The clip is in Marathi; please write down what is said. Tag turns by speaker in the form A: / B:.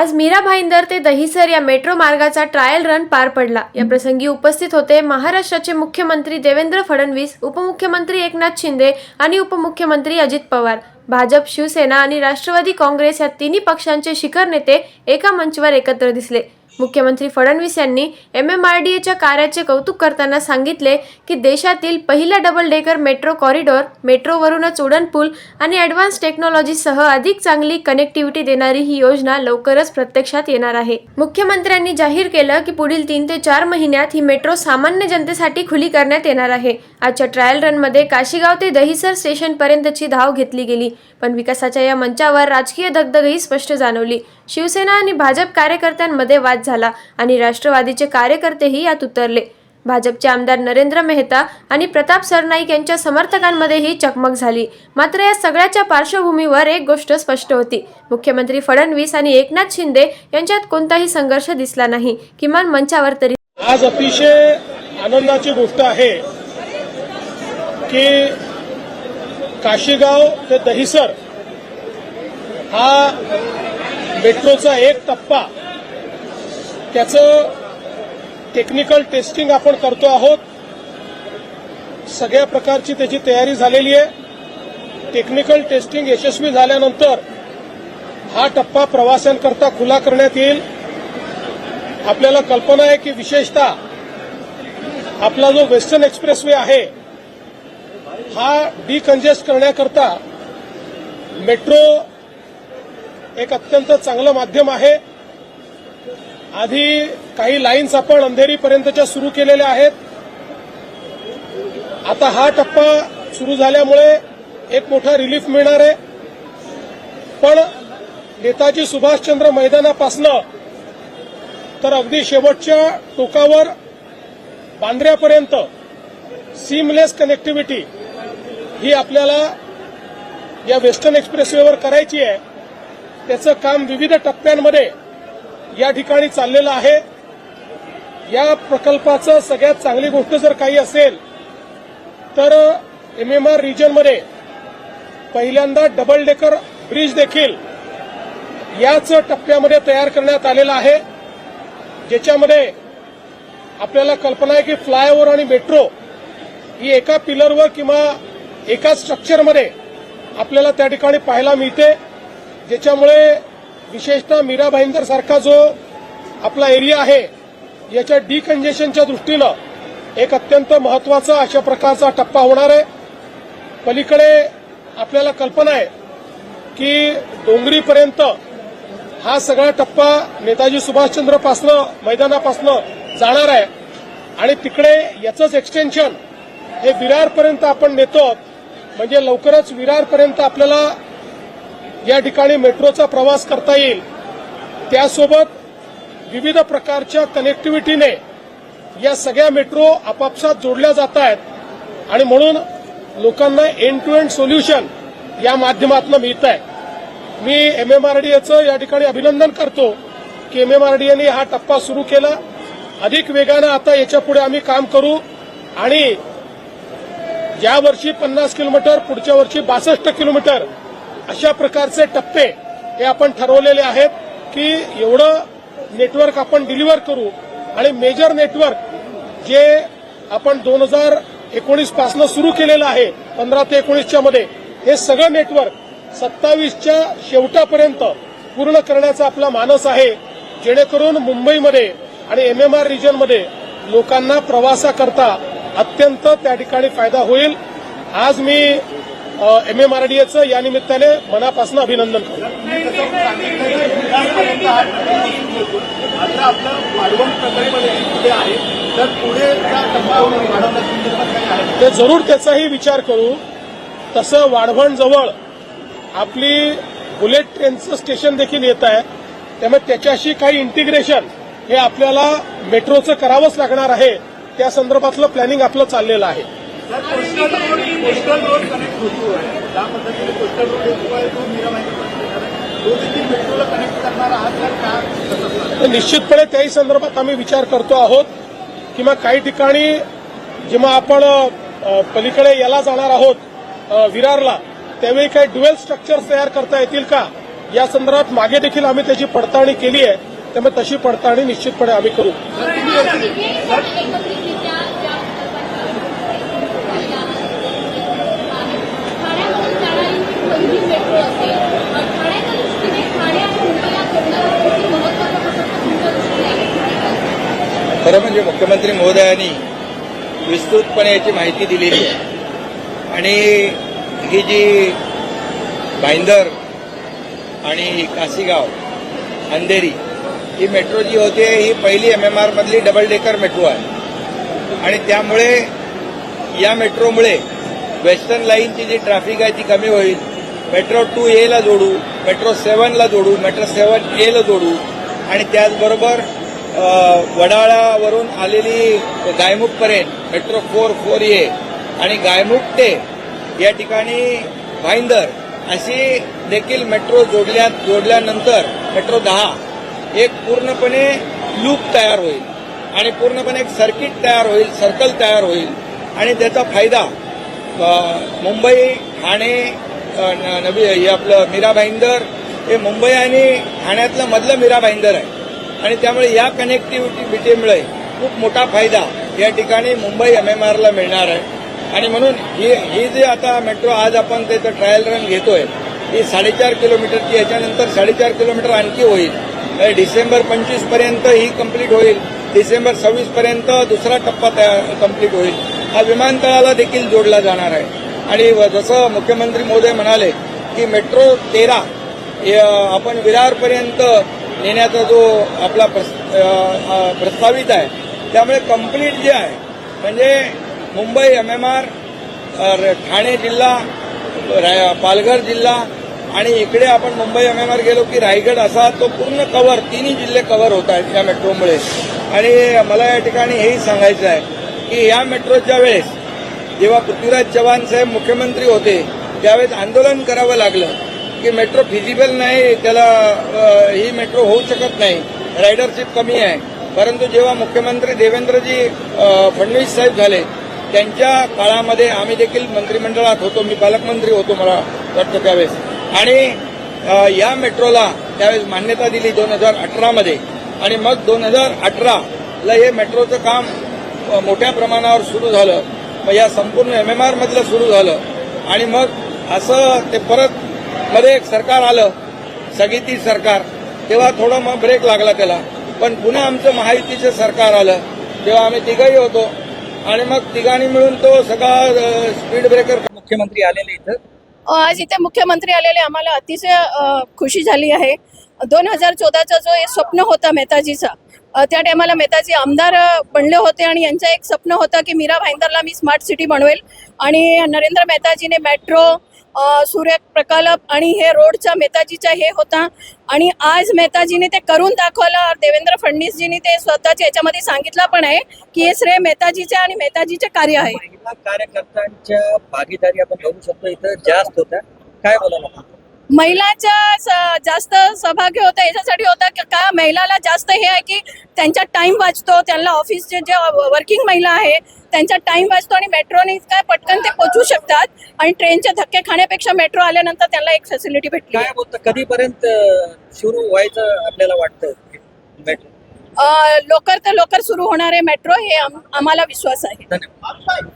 A: आज मीरा भाईंदर ते दहिसर या मेट्रो मार्गाचा ट्रायल रन पार पडला. या प्रसंगी उपस्थित होते महाराष्ट्राचे मुख्यमंत्री देवेंद्र फडणवीस उपमुख्यमंत्री एकनाथ शिंदे आणि उपमुख्यमंत्री अजित पवार. भाजप शिवसेना आणि राष्ट्रवादी काँग्रेस या तिन्ही पक्षांचे शिखर नेते एका मंचवर एकत्र दिसले. मुख्यमंत्री फडणवीस यांनी एम एम आर डी एच्या कार्याचे कौतुक करताना सांगितले की देशातील पहिला डबल डेकर मेट्रो कॉरिडॉर मेट्रोवरूनच उडणपूल आणि ॲडव्हान्स टेक्नॉलॉजीसह अधिक चांगली कनेक्टिव्हिटी देणारी ही योजना लवकरच प्रत्यक्षात येणार आहे. मुख्यमंत्र्यांनी जाहीर केलं की पुढील तीन ते चार महिन्यात ही मेट्रो सामान्य जनतेसाठी खुली करण्यात येणार आहे. आजच्या ट्रायल रनमध्ये काशीगाव ते दहिसर स्टेशनपर्यंतची धाव घेतली गेली पण विकासाच्या या मंचावर राजकीय दगदगही स्पष्ट जाणवली. शिवसेना आणि भाजप कार्यकर्त्यांमध्ये वाद झाला आणि राष्ट्रवादीचे कार्यकर्तेही यात उतरले. भाजपचे आमदार नरेंद्र मेहता आणि प्रताप सरनाईक यांच्या समर्थकांमध्येही चकमक झाली. मात्र या सगळ्याच्या पार्श्वभूमीवर एक गोष्ट स्पष्ट होती. मुख्यमंत्री फडणवीस आणि एकनाथ शिंदे यांच्यात कोणताही संघर्ष दिसला नाही किमान मंचावर तरी.
B: आज अतिशय आनंदाची गोष्ट आहे की काशीगाव ते दहिसर हा मेट्रोचा एक टप्पा. त्याचं टेक्निकल टेस्टिंग आपण करतो आहोत. सगळ्या प्रकारची त्याची तयारी झालेली आहे. टेक्निकल टेस्टिंग यशस्वी झाल्यानंतर हा टप्पा प्रवाशांकरता खुला करण्यात येईल. आपल्याला कल्पना आहे की विशेषतः आपला जो वेस्टर्न एक्सप्रेसवे आहे हा डिकंजेस्ट करण्याकरता मेट्रो एक अत्यंत चांगलं माध्यम आहे. आधी काही लाईन्स आपण अंधेरीपर्यंतच्या सुरू केलेल्या आहेत. आता हा टप्पा सुरू झाल्यामुळे एक मोठा रिलीफ मिळणार आहे. पण नेताजी सुभाषचंद्र मैदानापासनं तर अगदी शेवटच्या टोकावर बांद्र्यापर्यंत सीमलेस कनेक्टिव्हिटी ही आपल्याला या वेस्टर्न एक्सप्रेसवेवर करायची आहे. त्याचं काम विविध टप्प्यांमध्ये या ठिकाणी चाललेलं आहे. या प्रकल्पाचं सगळ्यात चांगली गोष्ट जर काही असेल तर एम एम आर रिजनमध्ये पहिल्यांदा डबल डेकर ब्रिज देखील याच टप्प्यामध्ये तयार करण्यात आलेला आहे. ज्याच्यामध्ये आपल्याला कल्पना आहे की फ्लायओव्हर आणि मेट्रो ही एका पिलरवर किंवा एका स्ट्रक्चरमध्ये आपल्याला त्या ठिकाणी पाहायला मिळते. ज्याच्यामुळे विशेषतः मीरा भाईंदर सारखा जो आपला एरिया आहे याच्या डिकंजेशनच्या दृष्टीनं एक अत्यंत महत्त्वाचा अशा प्रकारचा टप्पा होणार आहे. पलीकडे आपल्याला कल्पना आहे की डोंगरीपर्यंत हा सगळा टप्पा नेताजी सुभाषचंद्रपासनं मैदानापासनं जाणार आहे. आणि तिकडे याचंच एक्सटेन्शन हे विरारपर्यंत आपण नेतो म्हणजे लवकरच विरारपर्यंत आपल्याला या ठिकाणी मेट्रोचा प्रवास करता येईल. त्यासोबत विविध प्रकारच्या कनेक्टिव्हिटीने या सगळ्या मेट्रो आपापसात जोडल्या जात आहेत. आणि म्हणून लोकांना एंड टू एंड सोल्युशन या माध्यमातून मिळत आहे. मी एमएमआरडीएचं या ठिकाणी अभिनंदन करतो की एमएमआरडीएने हा टप्पा सुरू केला. अधिक वेगानं आता याच्यापुढे आम्ही काम करू. आणि ज्या वर्षी पन्नास किलोमीटर पुढच्या वर्षी बासष्ट किलोमीटर अशा प्रकारचे टप्पे हे आपण ठरवलेले आहेत की एवढं नेटवर्क आपण डिलिव्हर करू आणि मेजर नेटवर्क जे आपण दोन हजार एकोणीस पासनं सुरू केलेलं आहे पंधरा ते एकोणीसच्या मध्ये हे सगळं नेटवर्क सत्तावीसच्या शेवटापर्यंत पूर्ण करण्याचा आपला मानस आहे जेणेकरून मुंबईमध्ये आणि एमएमआर रिजनमध्ये लोकांना प्रवासाकरता अत्यंत त्या ठिकाणी फायदा होईल. आज मी एमएमआरडीएचं या निमित्ताने मनापासून अभिनंदन करतो.
C: तर
B: ते जरूर त्याचाही विचार करू. तसं वाढवणजवळ आपली बुलेट ट्रेनचं स्टेशन देखील येत आहे. त्यामुळे त्याच्याशी काही इंटिग्रेशन हे आपल्याला मेट्रोचं करावंच लागणार आहे. त्या संदर्भातलं प्लॅनिंग आपलं चाललेलं आहे.
C: कोस्टल रोड कनेक्ट होतो आहे. त्या पद्धतीने कोस्टल रोड होतो आहे. तो मीराबाईचा तो देखील मेट्रोला कनेक्ट करणार आहात तर का
B: निश्चितपणे त्याही संदर्भात आम्ही विचार करतो आहोत किंवा काही ठिकाणी जेव्हा आपण पलीकडे याला जाणार आहोत विरारला त्यावेळी काही ड्युएल स्ट्रक्चर्स तयार करता येतील का? या संदर्भात मागे देखील आम्ही त्याची पडताळणी केली आहे. त्यामुळे तशी पडताळणी निश्चितपणे आम्ही करू
D: एकत्रितरित्या ज्या ठाण्यामधून जाणारी जी पहिली मेट्रो असेल अ, ठाण्याच्या दृष्टीने ठाणे आणि मुंबईला जोडणारा किती महत्त्वाचा प्रकल्प तुमच्या दृष्टीने आहे
E: खरं म्हणजे मुख्यमंत्री महोदयांनी विस्तृतपणे याची माहिती दिलेली आहे. आणि ही जी भाईंदर आणि काशीगाव अंधेरी ही मेट्रो जी होते ही पहिली एम एम आरमधली डबल डेकर मेट्रो आहे. आणि त्यामुळे या मेट्रोमुळे वेस्टर्न लाईनची जी ट्रॅफिक आहे ती कमी होईल. मेट्रो टू एला जोडू मेट्रो सेवनला जोडू मेट्रो सेवन एला जोडू. आणि त्याचबरोबर वडाळावरून आलेली गायमुखपर्यंत मेट्रो फोर फोर ए आणि गायमुख ते या ठिकाणी भाईंदर अशी देखील मेट्रो जोडल्या जोडल्यानंतर मेट्रो दहा एक पूर्णपणे लूप तयार होईल आणि पूर्णपणे एक सर्किट तयार होईल सर्कल तयार होईल. आणि त्याचा फायदा मुंबई ठाणे न- नवी हे आपलं मीरा भाईंदर हे मुंबई आणि ठाण्यातलं मधलं मीरा भाईंदर आहे. आणि त्यामुळे या कनेक्टिव्हिटीमुळे खूप मोठा फायदा या ठिकाणी मुंबई एम एम आरला मिळणार आहे. आणि म्हणून ही ही जी आता मेट्रो आज आपण त्याचं ट्रायल रन घेतोय ही साडेचार किलोमीटरची याच्यानंतर साडेचार किलोमीटर आणखी होईल. डिसेंबर पंचवीसपर्यंत ही कंप्लीट होईल. डिसेंबर सव्वीस पर्यंत दुसरा टप्पा तयार कंप्लीट होईल. हा विमानतळाला देखील जोडला जाणार आहे. आणि व- जसं मुख्यमंत्री मोदय म्हणाले की मेट्रो तेरा आपण विरारपर्यंत नेण्याचा जो आपला प्रस- प्रस्तावित आहे त्यामुळे कंप्लीट जे आहे म्हणजे Mumbai M M R Thane जिल्हा पालघर जिल्हा आणि इकडे आपण मुंबई एम एम आर गेलो की रायगड असा तो पूर्ण कव्हर तिन्ही जिल्हे कव्हर होत आहेत या मेट्रोमुळे. आणि मला या ठिकाणी हेही सांगायचं आहे की या मेट्रोच्या वेळेस जेव्हा पृथ्वीराज चव्हाण साहेब मुख्यमंत्री होते त्यावेळेस आंदोलन करावं लागलं. की मेट्रो फिजिबल नाही त्याला ही मेट्रो होऊ शकत नाही. रायडरशिप कमी आहे. परंतु जेव्हा मुख्यमंत्री देवेंद्रजी फडणवीस साहेब झाले त्यांच्या काळामध्ये आम्ही देखील मंत्रिमंडळात होतो मी पालकमंत्री होतो मला वाटतं त्यावेळेस. आणि या मेट्रोला त्यावेळेस मान्यता दिली दोन हजार अठरामध्ये. आणि मग दोन हजार अठराला हे मेट्रोचं काम मोठ्या प्रमाणावर सुरू झालं. मग या संपूर्ण एम एम आरमधलं सुरू झालं. आणि मग असं ते परत मध्ये एक सरकार आलं स्थगिती सरकार तेव्हा थोडं मग ब्रेक लागला त्याला. पण पुन्हा आमचं महायुतीचं सरकार आलं तेव्हा आम्ही तिघही होतो. आणि मग तिघांनी मिळून तो सगळा स्पीड ब्रेकर मुख्यमंत्री आलेले इथं?
F: आज इथे मुख्यमंत्री आलेले आम्हाला अतिशय खुशी झाली आहे. दोन हजार चौदाचं जो एक स्वप्न होता मेहताजीचा त्या टायमाला मेहताजी आमदार बनले होते आणि यांचं एक स्वप्न होतं की मीरा भाईंदरला मी स्मार्ट सिटी बनवेल. आणि नरेंद्र मेहताजीने मेट्रो सूर्य प्रकल्प आणि हे रोडचा मेहताजीचा हे होता. आणि आज मेहताजीने ते करून दाखवलं. देवेंद्र फडणवीसजींनी ते स्वतःच्या याच्यामध्ये सांगितलं पण आहे की हे श्रेय मेहताजीचे आणि मेहताजीचे कार्य आहे.
G: कार्यकर्त्यांच्या भागीदारी आपण बघू शकतो. इथं जास्त होत्या. काय बोलायला
F: महिलाच्या जास्त सहभागी होतं याच्यासाठी होतं की का महिलाला जास्त हे आहे की त्यांचा टाइम वाचतो त्यांना ऑफिसचे जे वर्किंग महिला आहे त्यांचा टाइम वाचतो आणि मेट्रोने काय पटकन ते पोचू शकतात. आणि ट्रेनचे धक्के खाण्यापेक्षा मेट्रो आल्यानंतर त्यांना एक फॅसिलिटी भेटली
G: काय बोलतं कधीपर्यंत सुरू व्हायचं आपल्याला वाटतं? मेट्रो
F: लवकर तर लवकर सुरू होणार आहे मेट्रो हे आम- आम्हाला विश्वास आहे.
G: धन्यवाद.